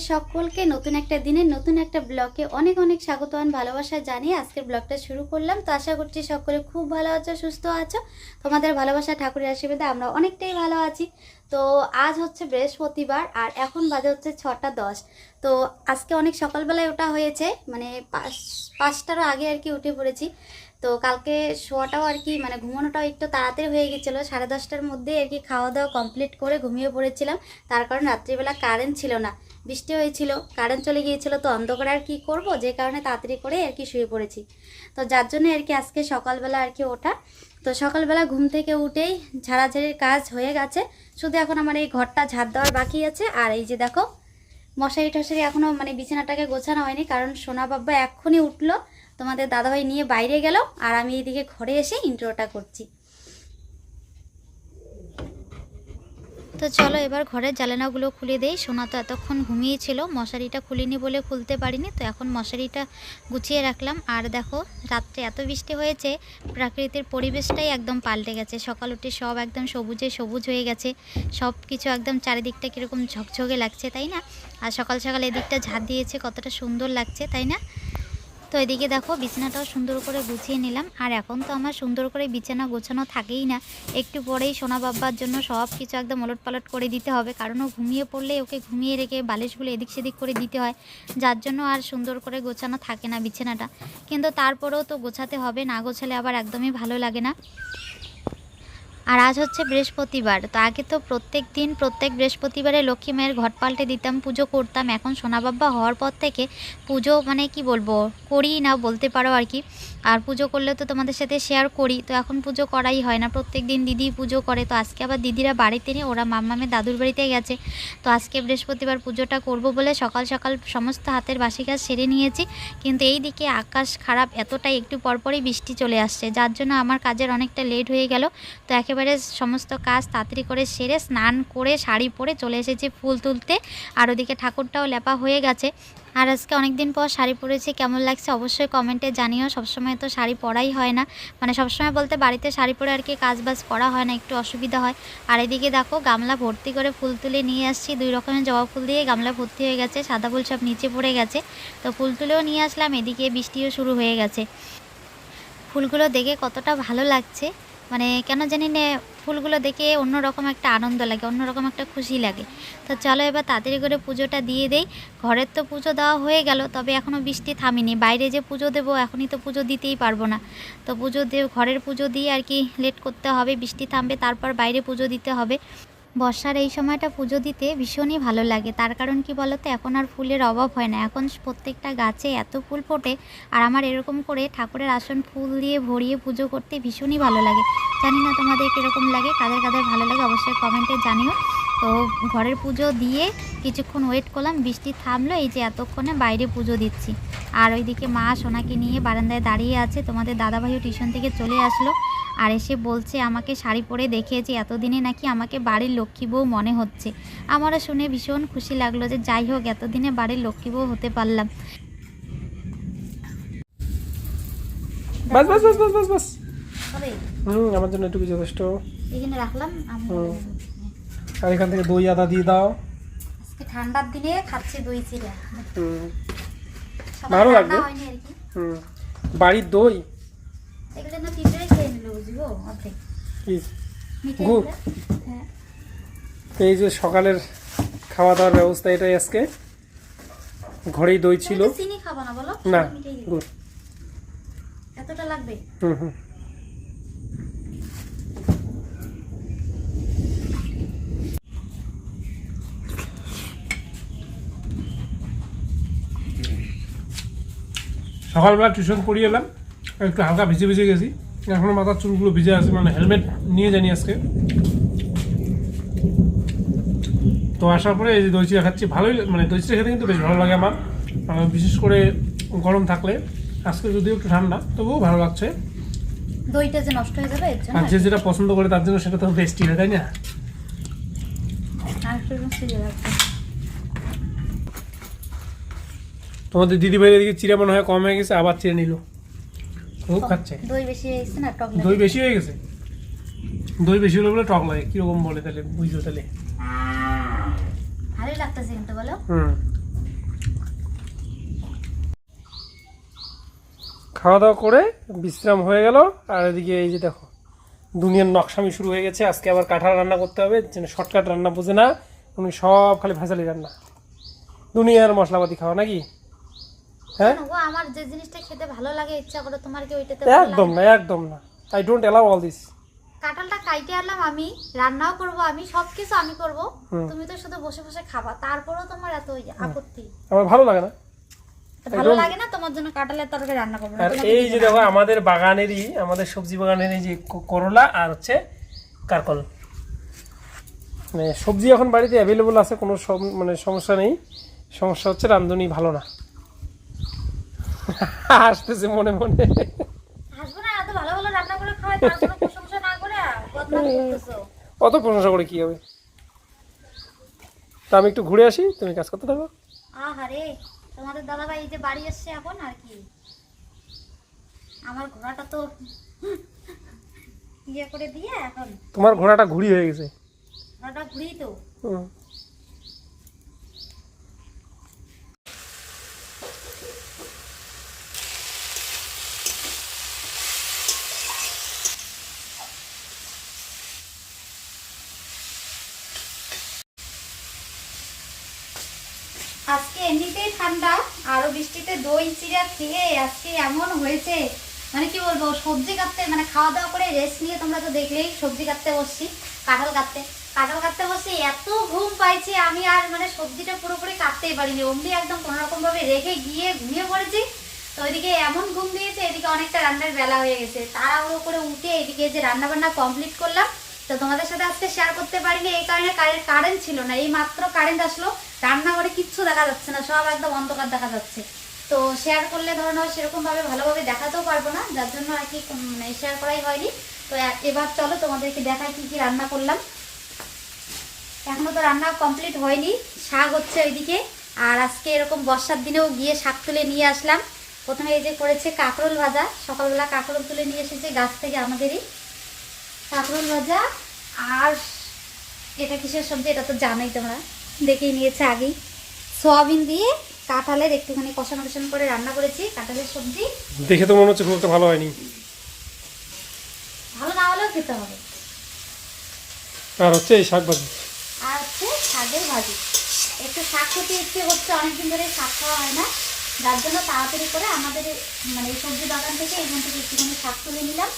শুনে সকলকে নতুন একটা দিনে নতুন একটা ব্লগে অনেক অনেক স্বাগত আন ভালোবাসা জানিয়ে আজকের ব্লগটা শুরু করলাম। তো আশা করছি সকলে খুব ভালো আছো, সুস্থ আছো। তোমাদের ভালোবাসা, ঠাকুরের আশীর্বাদে আমরা অনেকটাই ভালো আছি। তো আজ হচ্ছে বৃহস্পতিবার আর এখন বাজে হচ্ছে ছটা দশ। তো আজকে অনেক সকালবেলায় ওটা হয়েছে মানে পাঁচ পাঁচটারও আগে আর কি উঠে পড়েছি। তো কালকে শোয়াটাও আর কি মানে ঘুমানোটাও একটু তাড়াতাড়ি হয়ে গেছিল। সাড়ে দশটার মধ্যে আর কি খাওয়া দাওয়া কমপ্লিট করে ঘুমিয়ে পড়েছিলাম। তার কারণ রাত্রিবেলা কারেন্ট ছিল না। বৃষ্টি হয়েছিল কারেন্ট চলে গিয়েছিল, তো অন্ধকারে আর কি করব? যে কারণে তাড়াতাড়ি করে আর কি শুয়ে পড়েছি। তো যার জন্য আর কি আজকে সকালবেলা আর কি ওঠা। তো সকালবেলা ঘুম থেকে উঠেই ঝাড়াঝাড়ির কাজ হয়ে গেছে। শুধু এখন আমার এই ঘরটা ঝাড় দেওয়ার বাকি আছে। আর এই যে দেখো, মশারি টশারি এখনও মানে বিছানাটাকে গোছানো হয়নি, কারণ সোনা বাবা এক্ষুনি উঠল। তোমাদের দাদাভাই নিয়ে বাইরে গেল, আর আমি এইদিকে ঘরে এসে ইন্ট্রোটা করছি। তো চলো এবার ঘরের জ্বালানাগুলো খুলে দেই। সোনা তো এতক্ষণ ঘুমিয়েছিল, মশারিটা খুলিনি বলে খুলতে পারিনি, তো এখন মশারিটা গুছিয়ে রাখলাম। আর দেখো, রাত্রে এত বৃষ্টি হয়েছে প্রাকৃতিক পরিবেশটাই একদম পাল্টে গেছে। সকাল উঠে সব একদম সবুজে সবুজ হয়ে গেছে সব কিছু একদম চারিদিকটা কীরকম ঝকঝকে লাগছে, তাই না? আর সকাল সকাল এদিকটা ঝাঁট দিয়েছে, কতটা সুন্দর লাগছে, তাই না? তো এদিকে দেখো বিছানাটাও সুন্দর করে গুছিয়ে নিলাম। আর এখন তো আমার সুন্দর করে বিছানা গোছানো থাকেই না। একটু পরেই সোনা বাব্বার জন্য সব কিছু একদম ওলট পালট করে দিতে হবে। কারণ ও ঘুমিয়ে পড়লে ওকে ঘুমিয়ে রেখে বালিশগুলো এদিক সেদিক করে দিতে হয়। যার জন্য আর সুন্দর করে গোছানো থাকে না বিছানাটা। কিন্তু তারপরেও তো গোছাতে হবে, না গোছালে আবার একদমই ভালো লাগে না। আর আজ হচ্ছে বৃহস্পতিবার। তো আগে তো প্রত্যেক দিন, প্রত্যেক বৃহস্পতিবারে লক্ষ্মী মায়ের ঘট পাল্টে দিতাম, পুজো করতাম। এখন সোনাবাব্বা হওয়ার পর থেকে পুজো মানে কি বলব করি না বলতে পারো আর কি। আর পুজো করলে তো তোমাদের সাথে শেয়ার করি। তো এখন পুজো করাই হয় না, প্রত্যেক দিন দিদি পুজো করে। তো আজকে আবার দিদিরা বাড়িতে নেই, ওরা মাম্মামের দাদুর বাড়িতে গেছে। তো আজকে বৃহস্পতিবার পুজোটা করব বলে সকাল সকাল সমস্ত হাতের বাসি কাজ সেরে নিয়েছি। কিন্তু এই দিকে আকাশ খারাপ, এতটাই একটু পরপরই বৃষ্টি চলে আসছে। যার জন্য আমার কাজের অনেকটা লেট হয়ে গেল। তো একেবারে সমস্ত কাজ তাড়াতাড়ি করে সেরে স্নান করে শাড়ি পরে চলে এসেছি ফুল তুলতে। আর ওদিকে ঠাকুরটাও লেপা হয়ে গেছে। আর আজকে অনেক দিন পর শাড়ি পরেছি, কেমন লাগছে অবশ্যই কমেন্টে জানিও। সবসময় তো শাড়ি পরাই হয় না। মানে সবসময় বলতে বাড়িতে শাড়ি পরে আর কি কাজ বাজ করা হয় না, একটু অসুবিধা হয়। আর এদিকে দেখো গামলা ভর্তি করে ফুল তুলে নিয়ে আসছি। দুই রকমের জবা ফুল দিয়ে গামলা ভর্তি হয়ে গেছে, সাদা ফুল সব নিচে পড়ে গেছে। তো ফুল তুলেও নিয়ে আসলাম, এদিকে বৃষ্টিও শুরু হয়ে গেছে। ফুলগুলো দেখে কতটা ভালো লাগছে। মানে কেন জানি না ফুলগুলো দেখে অন্যরকম একটা আনন্দ লাগে, অন্যরকম একটা খুশি লাগে। তো চলো এবার তাড়াতাড়ি করে পুজোটা দিয়ে দেই। ঘরের তো পুজো দেওয়া হয়ে গেল, তবে এখনও বৃষ্টি থামেনি। বাইরে যে পুজো দেবো, এখনই তো পুজো দিতেই পারব না। তো পুজো দিয়ে ঘরের পুজো দিয়ে আর কি লেট করতে হবে, বৃষ্টি থামবে, তারপর বাইরে পুজো দিতে হবে। বর্ষার এই সময়টা পুজো দিতে ভীষণই ভালো লাগে। তার কারণ কি বলতো, এখন আর ফুলের অভাব হয় না। এখন প্রত্যেকটা গাছে এত ফুল ফোটে আর আমার এরকম করে ঠাকুরের আসন ফুল দিয়ে ভরিয়ে পুজো করতে ভীষণই ভালো লাগে। জানি না তোমাদের কীরকম লাগে, কাদের কাদের ভালো লাগে অবশ্যই কমেন্টে জানিও। তো ঘরের পুজো দিয়ে কিছুক্ষণ ওয়েট করলাম বৃষ্টি থামলো এই যে এতক্ষণে বাইরে পুজো দিচ্ছি। আর ওইদিকে মা সোনাকে নিয়ে বারান্দায় দাঁড়িয়ে আছে তোমাদের দাদাভাইও টিউশন থেকে চলে আসলো আর এসে বলছে আমাকে শাড়ি পরে দেখিয়েছে এতদিনে নাকি আমাকে বাড়ির লক্ষ্মী বউ মনে হচ্ছে। আমারও শুনে ভীষণ খুশি লাগল যে যাই হোক এতদিনে বাড়ির লক্ষ্মী বউ হতে পারলাম। বাস বাস বাস বাস বাস বাস। হুম আমার জন্য এটুকু যথেষ্ট এখানে রাখলাম। আর এখান থেকে দই আদা দিয়ে দাও। আজকে ঠান্ডার দিনে খাচ্ছি দই চিরা হুম। ভালো লাগবে। হুম। বাড়ির দই? এগুলো না খেয়ে নিল বুঝব অর্ধেক। গুড়? হ্যাঁ। এই যে সকালের খাওয়া দাওয়ার ব্যবস্থা এটাই আজকে। ঘরেই দই ছিল। চিনি খাব না বলো না। গুড় এতটা লাগবে? হুম হুম। সকালবেলা টিউশন পড়িয়ে এলাম। একটু হালকা ভিজে ভিজে গেছি। এখনও মাথার চুলগুলো ভিজে আছে মানে হেলমেট নিয়ে জানি আজকে। তো আসার পরে এই যে দই চিরা খাচ্ছি ভালোই মানে দই চিরা খেতে কিন্তু বেশ ভালো লাগে আমার। আর বিশেষ করে গরম থাকলে আজকে যদিও একটু ঠান্ডা তবুও ভালো লাগছে। দইটা যে নষ্ট হয়ে যাবে আর যে যেটা পছন্দ করে তার জন্য সেটা তো বেস্টই হয় তাই না? আর একটু চিড়ে রাখব তোমাদের দিদি ভাই এদিকে চিরা মনে হয় কম হয়ে গেছে আবার চিড়ে নিল। খুব খাচ্ছে। দই বেশি হয়ে গেছে না? টক দই বেশি হয়ে গেছে? দই বেশি হলে বলে টক লাগে কীরকম বলে তাহলে? বুঝলো তাহলে? ভালোই লাগতেছে কিন্তু বলো। হুম। খাওয়া দাওয়া করে বিশ্রাম হয়ে গেল আর এদিকে এই যে দেখো দুনিয়ার নকশামি শুরু হয়ে গেছে। আজকে আবার কাঁঠাল রান্না করতে হবে যেন শর্টকাট রান্না বোঝে না উনি সব খালি ভেজালি রান্না। দুনিয়ার মশলাপাতি খাওয়া নাকি? হ্যাঁ? ও আমার যে জিনিসটা খেতে ভালো লাগে ইচ্ছা করে তোমার কি ওইটাতে একদম না একদম না। I don't allow all this কাঁঠালটা কাইটে আনলাম আমি রান্নাও করব আমি সবকিছু আমি করব। তুমি তো শুধু বসে বসে খাবা তারপরেও তোমার এত আপত্তি। আমার ভালো লাগে না। ভালো লাগে না তোমার জন্য কাঁঠালের তরকারি রান্না করব আর এই যে দেখো আমাদের বাগানেরই আমাদের সবজি বাগানের এই যে করলা আর হচ্ছে কারকল। মানে সবজি এখন বাড়িতে অ্যাভেলেবল আছে কোনো মানে সমস্যা নেই। সমস্যা হচ্ছে রান্ধনি ভালো না। আসতেছে মনে মনে। অত প্রশংসা করে কি হবে? তা আমি একটু ঘুরে আসি তুমি কাজ করতে থাকো। আহারে তোমাদের দাদাভাই এই যে বাড়ি এসছে এখন আর কি? আমার ঘোড়াটা তো ইয়ে করে দিয়ে এখন। তোমার ঘোড়াটা ঘুরি হয়ে গেছে। ঘোড়াটা ঘুরিয়ে তো। হুম। আজকে এমনিতেই ঠান্ডা, আরও বৃষ্টিতে দই, চিড়া খেয়ে আজকে এমন হয়েছে। মানে কি বলব, সবজি কাটতে মানে খাওয়া দাওয়া করে রেস্ট নিয়ে তোমরা তো দেখলেই সবজি কাটতে বসছি, কাঁঠাল কাটতে। কাঁঠাল কাটতে বসে এত ঘুম পাইছি, আমি আর মানে সবজিটা পুরোপুরি কাটতেই পারিনি। অমনি একদম কোনো রকম ভাবে রেখে গিয়ে ঘুমিয়ে পড়েছি। তো ওইদিকে এমন ঘুম দিয়েছে, এদিকে অনেকটা রান্নার বেলা হয়ে গেছে। তাড়াহুড়ো করে উঠে এদিকে যে রান্না বান্না কমপ্লিট করলাম, তো তোমাদের সাথে আজকে শেয়ার করতে পারিনি, এই কারণে কারেন্ট ছিল না, এই মাত্র কারেন্ট আসলো। রান্নাঘরে কিচ্ছু দেখা যাচ্ছে না, সব একদম অন্ধকার দেখা যাচ্ছে। তো শেয়ার করলে ধরো না সেরকম ভাবে ভালোভাবে দেখাতেও পারব না, যার জন্য আর কি মানে শেয়ার করাই হয়নি। তো এবার চলো তোমাদেরকে দেখাই কি কি রান্না করলাম। এখনও তো রান্না কমপ্লিট হয়নি, শাক হচ্ছে ওইদিকে। আর আজকে এরকম বর্ষার দিনেও গিয়ে শাক তুলে নিয়ে আসলাম। প্রথমে এই যে করেছে কাঁকরোল ভাজা, সকালবেলা কাঁকরোল তুলে নিয়ে এসেছে গাছ থেকে আমাদেরই। কাঁকরোল ভাজা আর এটা কিসের সবজি এটা তো জানোই তোমরা। দেখেই নিয়েছে আগেই। সোয়াবিন দিয়ে কাঁঠালের একটুখানি কষানো কষানো করে রান্না করেছি কাঁঠালের সবজি। দেখে তো মনে হচ্ছে খুব একটা ভালো হয়নি। ভালো না হলেও খেতে হবে। আর হচ্ছে এই শাক ভাজি আর হচ্ছে শাকের ভাজি। একটু শাক খেতে ইচ্ছে হচ্ছে অনেকদিন ধরে শাক খাওয়া হয় না। যার জন্য তাড়াতাড়ি করে আমাদের মানে এই সবজি বাগান থেকে এখান থেকে একটুখানি শাক তুলে নিলাম।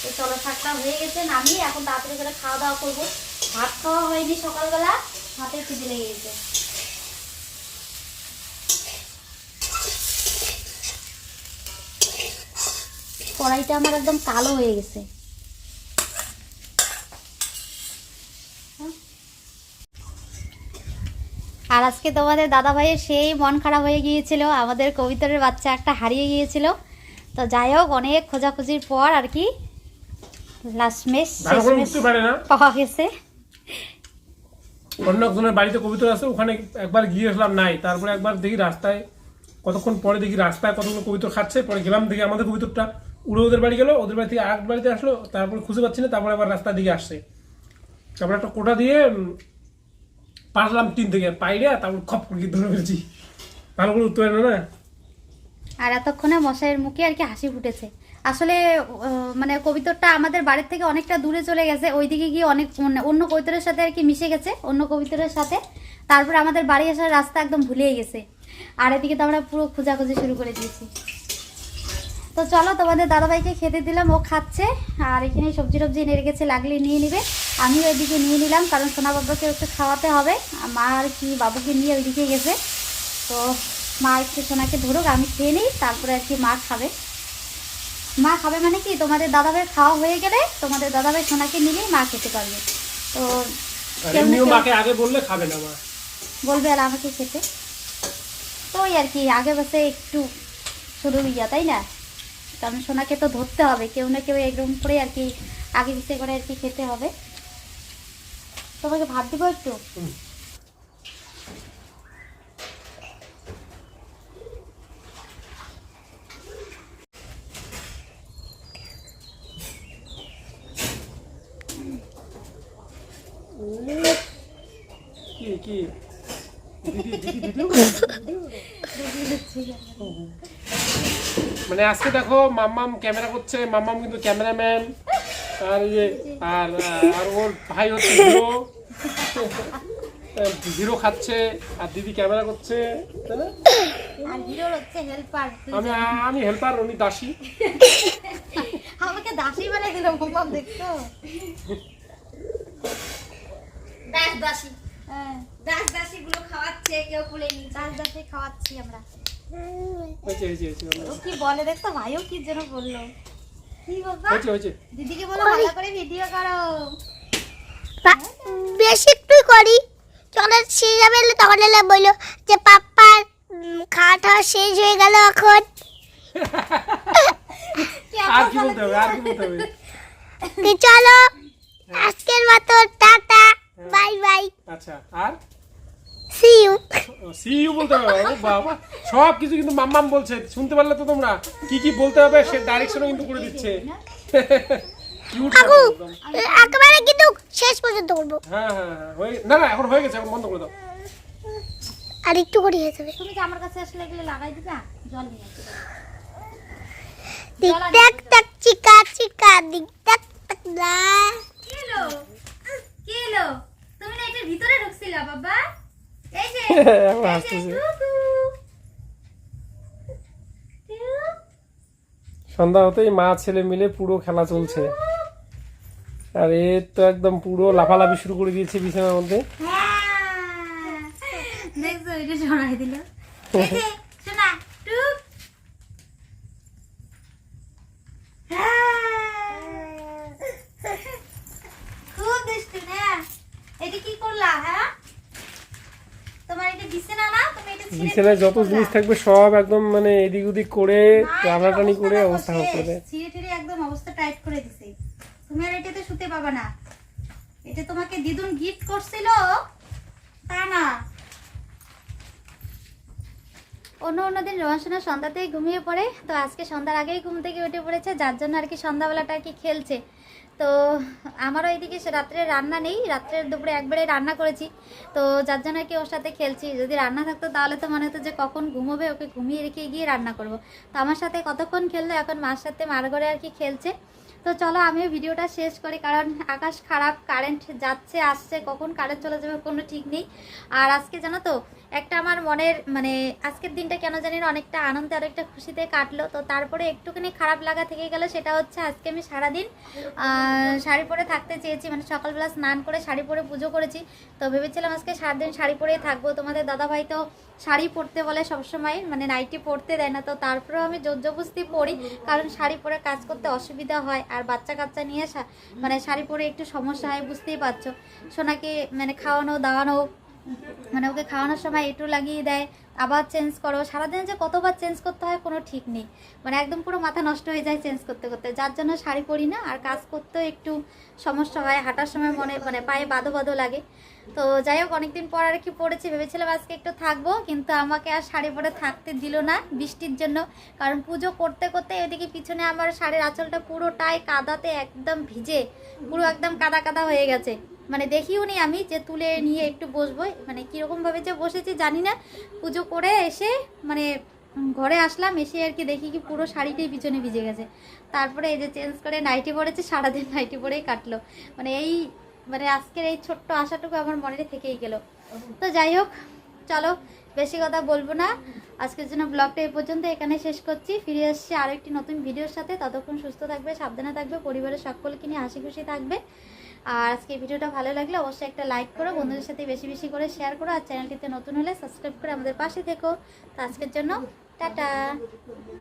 তো চলো শাকটা হয়ে গেছে নামিয়ে এখন তাড়াতাড়ি করে খাওয়া দাওয়া করব। ভাত খাওয়া হয়নি সকালবেলা। হাতে খিদে লেগে গেছে। কড়াইটা আমার একদম কালো হয়ে গেছে। আর আজকে তোমাদের দাদা ভাইয়ের সেই মন খারাপ হয়ে গিয়েছিল আমাদের কবিতরের বাচ্চা একটা হারিয়ে গিয়েছিল। তো যাই হোক অনেক খোঁজাখুঁজির পর আর কি লাস্টমেশ পাওয়া গেছে। অন্য একজনের বাড়িতে কবিতর আছে ওখানে একবার গিয়ে আসলাম নাই। তারপরে একবার দেখি রাস্তায় কতক্ষণ পরে দেখি রাস্তায় কতক্ষণ কবিতর খাচ্ছে পরে গেলাম দেখি আমাদের কবিতরটা উড়ে ওদের বাড়ি গেলো ওদের বাড়ি থেকে আর বাড়িতে আসলো তারপরে খুঁজে পাচ্ছি না তারপরে আবার রাস্তার দিকে আসছে। তারপরে একটা কোটা দিয়ে উম, পারলাম তিন থেকে পাইরে তারপর খপ করে ধরে ফেলছি। ভালো করে না না? আর এতক্ষণে মশাইয়ের মুখে আর কি হাসি ফুটেছে। আসলে মানে কবিতরটা আমাদের বাড়ির থেকে অনেকটা দূরে চলে গেছে। ওইদিকে গিয়ে অনেক, অন্য- কবিতরের সাথে আর কি মিশে গেছে, অন্য কবিতরের সাথে। তারপর আমাদের বাড়ি আসার রাস্তা একদম ভুলেই গেছে। আর এদিকে তো আমরা পুরো খোঁজাখুঁজি শুরু করে দিয়েছি। তো চলো, তোমাদের দাদাভাইকে খেতে দিলাম, ও খাচ্ছে। আর এখানে সবজি টবজি এনে রেখেছে, লাগলে নিয়ে নিবে। আমিও ওইদিকে নিয়ে নিলাম, কারণ সোনা বাবাকে একটু খাওয়াতে হবে। মা আর কি বাবুকে নিয়ে ওইদিকে গেছে। তো মা একটু সোনাকে ধরুক, আমি খেয়ে নিই, তারপরে আর কি মা খাবে। মা খাবে মানে কি? তোমাদের দাদাভাই খাওয়া হয়ে গেলে তোমাদের দাদাভাই সোনাকে নিলেই মা খেতে পারবে। তো আর কেউ না এমনিও কেউ- মাকে আগে বললে খাবে না মা। বলবে আর আমাকে খেতে। তো ওই আর কি আগে বসে একটু শুরু ইয়া তাই না? কারণ সোনাকে তো ধরতে হবে কেউ না কেউ এরকম করে আর কি আগে পিছিয়ে করে আর কি খেতে হবে। তোমাকে ভাত দিব একটু? কি? মানে আজকে দেখো মাম্মাম ক্যামেরা করছে মাম্মাম কিন্তু ক্যামেরাম্যান। আর এই যে আর আর ওর ভাই হচ্ছে হিরো। হিরো খাচ্ছে আর দিদি ক্যামেরা করছে তাই না? আর হিরোর হচ্ছে হেল্পার আমি আমি হেল্পার উনি দাসী। আমাকে দাসী বানিয়ে দিল মোমবাম দেখতো দাস দাসী। দাস দাসী গুলো খাওয়াচ্ছে কেউ কুলে নি দাস দাসী খাওয়াচ্ছি আমরা। ও কি বলে দেখতো ভাইও কি যেন বলল? কি বলবা দিদিকে বলো ভালো করে ভিডিও করো। বেশি একটু করি। চলে শেষ যাবে এলে তখন এলে বলল যে পাপ্পার খাওয়া টাওয়া শেষ হয়ে গেল এখন। আর কি বলতে হবে আর কি বলতে হবে? চলো আজকের মতো টাটা। Bye bye. আচ্ছা আর? সি ইউ সি ইউ বলতে হবে ও বাবা। সব কিছু কিন্তু মাম্মাম বলছে শুনতে পারলে তো তোমরা। কি কি বলতে হবে সে ডাইরেকশনও কিন্তু করে দিচ্ছে। কাকু একেবারে কিন্তু শেষ পর্যন্ত করব। হ্যাঁ হ্যাঁ হ্যাঁ না না এখন হয়ে গেছে এখন বন্ধ করে দাও। আর একটু করে হয়ে যাবে। তুমি কি আমার কাছে আসলে এগুলো লাগাই দিবা? জল নিয়ে টিক টাক টাক চিকা চিকা দিক টাক টাক না কি এলো তুমি না এটার ভিতরে ঢুকছিলা বাবা এই যে এখন হাসতেছে টুকু। টুকু। সন্ধ্যা হতেই মা ছেলে মিলে পুরো খেলা চলছে আর এ তো একদম পুরো লাফালাফি শুরু করে দিয়েছে বিছানার মধ্যে হ্যাঁ। দেখছ এটা ছড়াই দিল এই যে, শোনা টুক খুব দুষ্টু না এটা কি করলা হ্যাঁ? তোমার এটা বিছানা না তুমি এটা ছিঁড়ে বিছানায় যত? জিনিস থাকবে সব একদম মানে এদিক ওদিক করে টানাটানি করে অবস্থা ছিঁড়ে ছিঁড়ে একদম অবস্থা টাইট করে দিছে। তুমি আর এটাতে শুতে পাবা না। এটা তোমাকে দিদুন গিফট করছিল তা না। অন্য অন্য দিন রোহানসোনা সন্ধ্যাতেই ঘুমিয়ে পড়ে তো আজকে সন্ধ্যার আগেই ঘুম থেকে উঠে পড়েছে যার জন্য আর কি সন্ধ্যাবেলাটা আর কি খেলছে। তো আমারও এইদিকে সে রাত্রে রান্না নেই রাত্রের দুপুরে একবারে রান্না করেছি। তো যার জন্য কি ওর সাথে খেলছি, যদি রান্না থাকতো তাহলে তো মনে হতো যে কখন ঘুমোবে, ওকে ঘুমিয়ে রেখে গিয়ে রান্না করব। তো আমার সাথে কতক্ষণ খেললো, এখন মার সাথে মার ঘরে আর কি খেলছে। তো চলো আমিও ভিডিওটা শেষ করি, কারণ আকাশ খারাপ কারেন্ট যাচ্ছে, আসছে, কখন কারেন্ট চলে যাবে কোনো ঠিক নেই। আর আজকে জানো তো, একটা আমার মনের মানে আজকের দিনটা কেন জানি না অনেকটা আনন্দে একটা খুশিতে কাটলো। তো তারপরে একটুখানি খারাপ লাগা থেকে গেল, সেটা হচ্ছে আজকে আমি সারাদিন শাড়ি পরে থাকতে চেয়েছি। মানে সকালবেলা স্নান করে শাড়ি পরে পুজো করেছি। তো ভেবেছিলাম আজকে সারাদিন শাড়ি পরেই থাকব। তোমাদের দাদাভাই তো শাড়ি পরতে বলে সবসময় মানে নাইটি পরতে দেয় না। তো তারপরেও আমি জোর পরি, কারণ শাড়ি পরে কাজ করতে অসুবিধা হয়। আর বাচ্চা কাচ্চা নিয়ে মানে শাড়ি পরে একটু সমস্যা হয়, বুঝতেই পারছ। সোনাকে মানে খাওয়ানো, দাওয়ানো মানে ওকে খাওয়ানোর সময় একটু লাগিয়ে দেয়, আবার চেঞ্জ করো। সারাদিন যে কতবার চেঞ্জ করতে হয় কোনো ঠিক নেই। মানে একদম পুরো মাথা নষ্ট হয়ে যায় চেঞ্জ করতে করতে। যার জন্য শাড়ি পরি না, আর কাজ করতেও একটু সমস্যা হয়, হাঁটার সময় মনে মানে পায়ে বাঁধো বাঁধো লাগে। তো যাই হোক, অনেকদিন পর আর কি পড়েছি, ভেবেছিলাম আজকে একটু থাকব, কিন্তু আমাকে আর শাড়ি পরে থাকতে দিল না বৃষ্টির জন্য। কারণ পুজো করতে করতে এদিকে পিছনে আমার শাড়ির আঁচলটা পুরোটাই কাদাতে একদম ভিজে, পুরো একদম কাদা কাদা হয়ে গেছে। মানে দেখিও নি আমি যে তুলে নিয়ে একটু বসবো। মানে কীরকম ভাবে যে বসেছি জানি না। পুজো করে এসে মানে ঘরে আসলাম, এসে আর কি দেখি কি পুরো শাড়িটাই পিছনে ভিজে গেছে। তারপরে এই যে চেঞ্জ করে নাইটি পরেছে সারাদিন নাইটি পরেই কাটলো। মানে এই মানে আজকের এই ছোট্ট আশাটুকু আমার মনে থেকেই গেল। তো যাই হোক, চলো বেশি কথা বলব না। আজকের জন্য ব্লগটা এই পর্যন্ত, এখানে শেষ করছি। ফিরে আসছি আরও একটি নতুন ভিডিওর সাথে। ততক্ষণ সুস্থ থাকবে, সাবধানে থাকবে, পরিবারের সকলকে নিয়ে হাসি খুশি থাকবে। আর আজকে ভিডিওটা ভালো লাগলে অবশ্যই একটা লাইক করো, বন্ধুদের সাথে বেশি বেশি করে শেয়ার করো আর চ্যানেলটিতে নতুন হলে সাবস্ক্রাইব করে আমাদের পাশে থেকো। তো আজকের জন্য টাটা।